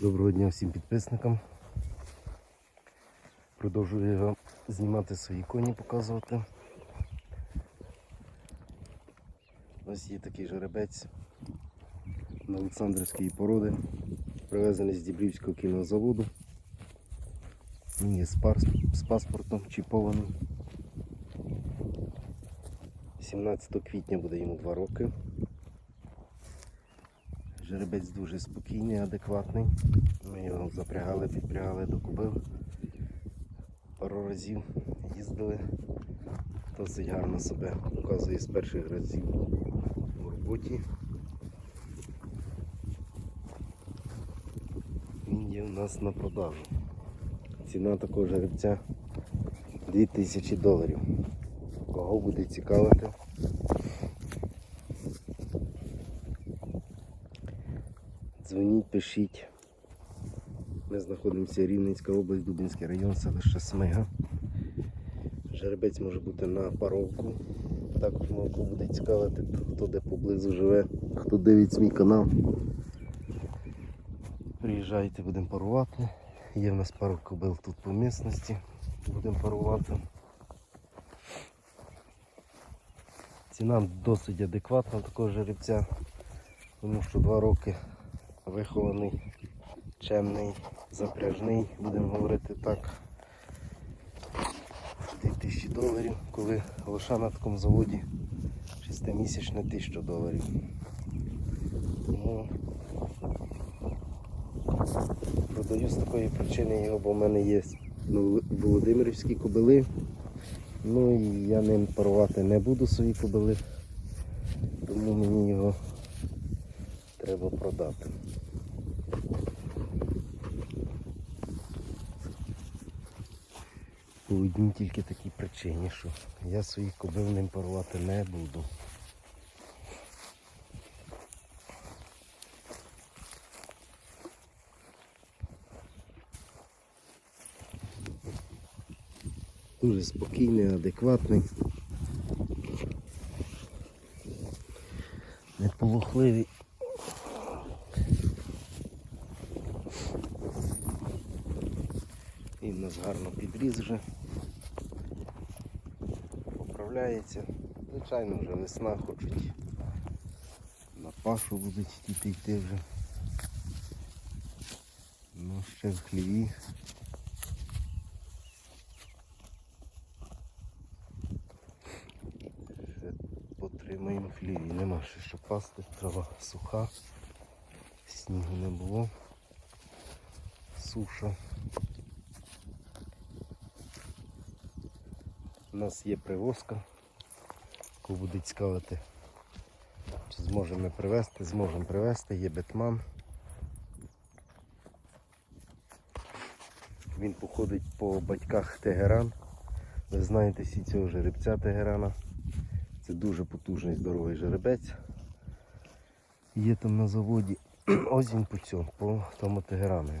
Доброго дня всім підписникам. Продовжую вам знімати свої коні, показувати. Ось є такий жеребець на Олександрівської породи, привезений з Дібрівського кінного заводу. Він є з, паспортом чіпований. 17 квітня буде йому 2 роки. Жеребець дуже спокійний, адекватний. Ми його запрягали, підпрягали до кубив. Пару разів їздили. Досить гарно себе показує з перших разів у роботі. Він є у нас на продажу. Ціна такого жеребця 2000 доларів. Кого буде цікавити? Дзвоніть, пишіть. Ми знаходимося Рівненська область, Дубинський район, селище Смига. Жеребець може бути на паровку. Також молоко буде цікавити, хто де поблизу живе, хто дивиться мій канал. Приїжджайте, будемо парувати. Є в нас пару кобил тут по місності. Будемо парувати. Ціна досить адекватна такого жеребця, тому що два роки вихований, чемний, запряжний, будемо говорити так. 2000 доларів, коли лоша на такому заводі 6-місячне 1000 доларів. Тому продаю з такої причини його, бо в мене є Володимирівські кобили. Ну і я ним парувати не буду свої кобили, тому мені його треба продати. По одній тільки такій причині, що я своїх кобил ним парувати не буду. Дуже спокійний, адекватний. Неполохливий. Він у нас гарно підріз вже. Поправляється. Звичайно, вже весна хочуть. На пашу будуть діти йти вже. Ну, ще в хліві. Ще потримаємо хліві. Нема ще що пасти, трава суха, снігу не було, суша. У нас є привозка, яку буде цікавити. Чи зможемо привезти? Зможемо привезти, є бетман. Він походить по батьках Тегеран. Ви знаєте всі цього жеребця Тегерана. Це дуже потужний здоровий жеребець. Є там на заводі. Ось він по цьому, по тому Тегерану.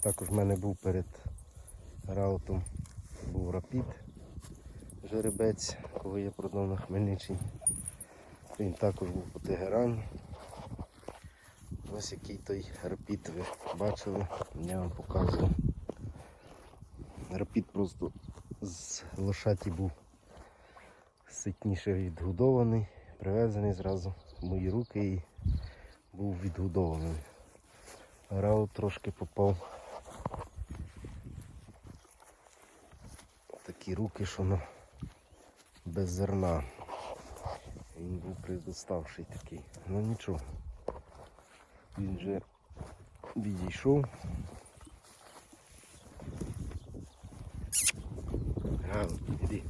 Також в мене був перед раутом був рапід жеребець, коли я продав на Хмельниччині. Він також був по Тегерані. Ось який той рапід ви бачили, я вам показував. Рапід просто з лошаті був ситніше відгодований, привезений зразу в мої руки і був відгодований. Раут трошки попав такі руки, що на без зерна. Він був предоставший такий. Ну нічого. Він вже відійшов. Іди.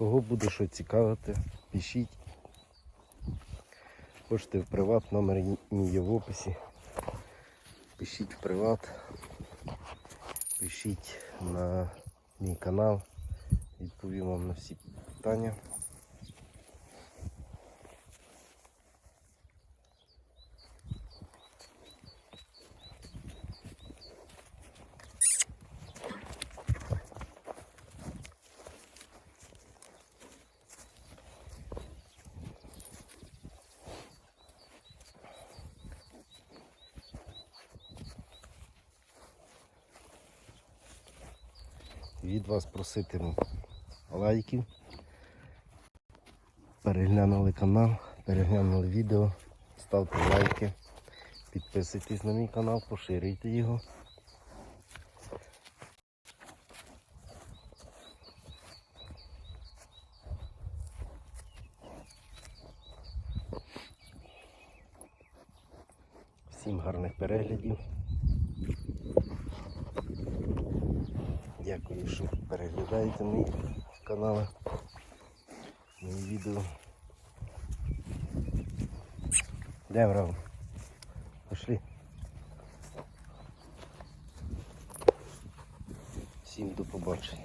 Кого буде що цікавити, пишіть. Пишіть в приват, номер мій є в описі. Пишіть в приват, пишіть на мій канал. Відповім вам на всі питання. Від вас проситиму лайків. Переглянули канал, переглянули відео, ставте лайки, підписуйтесь на мій канал, поширюйте його. Всім гарних переглядів. Дякую, що переглядаєте мій канали, мої відео. Де врав? Пошли. Всім до побачення.